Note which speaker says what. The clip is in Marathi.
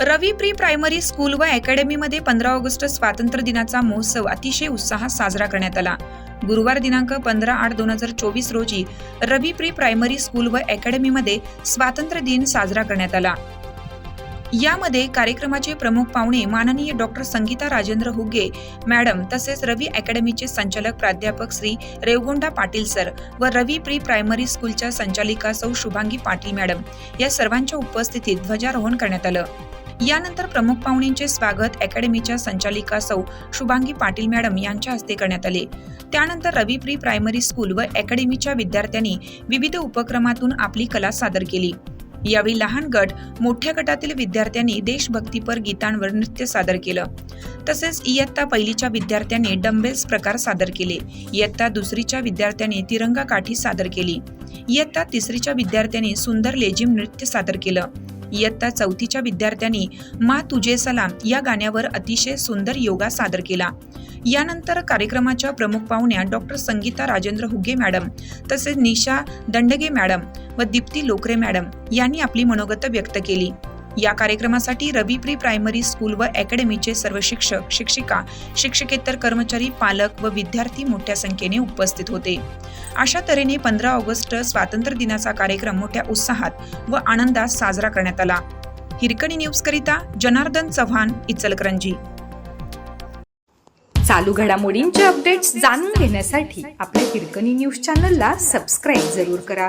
Speaker 1: रवी प्री प्रायमरी स्कूल व अकॅडमीमध्ये पंधरा ऑगस्ट स्वातंत्र्य दिनाचा महोत्सव अतिशय उत्साहात साजरा करण्यात आला. गुरुवार दिनांक पंधरा आठ दोन हजार चोवीस रोजी रवी प्री प्रायमरी स्कूल व अकॅडमीमध्ये स्वातंत्र्य दिन साजरा करण्यात आला. यामध्ये कार्यक्रमाचे प्रमुख पाहुणे माननीय डॉक्टर संगीता राजेंद्र हुगे मॅडम तसेच रवी अकॅडमीचे संचालक प्राध्यापक श्री रेवगोंडा पाटील सर व रवी प्री प्रायमरी स्कूलच्या संचालिका सौ शुभांगी पाटील मॅडम या सर्वांच्या उपस्थितीत ध्वजारोहण करण्यात आलं. यानंतर प्रमुख पाहुण्यांचे स्वागत अकॅडमीच्या संचालिका सौ शुभांगी पाटील मॅडम यांच्या हस्ते करण्यात आले. त्यानंतर रवी प्री प्रायमरी स्कूल व अकॅडमीच्या विद्यार्थ्यांनी विविध उपक्रमातून आपली कला सादर केली. यावेळी लहान गट मोठ्या गटातील विद्यार्थ्यांनी देशभक्तीपर गीतांवर नृत्य सादर केलं. तसेच इयत्ता पहिलीच्या विद्यार्थ्यांनी डंबेल्स प्रकार सादर केले. इयत्ता दुसरीच्या विद्यार्थ्यांनी तिरंगा काठी सादर केली. इयत्ता तिसरीच्या विद्यार्थ्यांनी सुंदर लेझिम नृत्य सादर केलं. इयत्ता चौथीच्या विद्यार्थ्यांनी मा तुझे सलाम या गाण्यावर अतिशय सुंदर योगा सादर केला. यानंतर कार्यक्रमाच्या प्रमुख पाहुण्या डॉक्टर संगीता राजेंद्र हुगे मॅडम तसेच निशा दंडगे मॅडम व दीप्ती लोकरे मॅडम यांनी आपली मनोगत व्यक्त केली. या कार्यक्रमासाठी रबी प्री प्रायमरी स्कूल व अकॅडमीचे सर्व शिक्षक शिक्षिका शिक्षकेतर कर्मचारी पालक व विद्यार्थी मोठ्या संख्येने उपस्थित होते. अशा तऱ्हेने पंधरा ऑगस्ट स्वातंत्र्य दिनाचा कार्यक्रम मोठ्या उत्साहात व आनंदात साजरा करण्यात आला. हिरकणी न्यूज करिता जनार्दन चव्हाण इचलकरंजी.
Speaker 2: चालू घडामोडींचे अपडेट्स जाणून घेण्यासाठी आपल्या हिरकणी न्यूज चॅनलला सबस्क्राईब जरूर करा.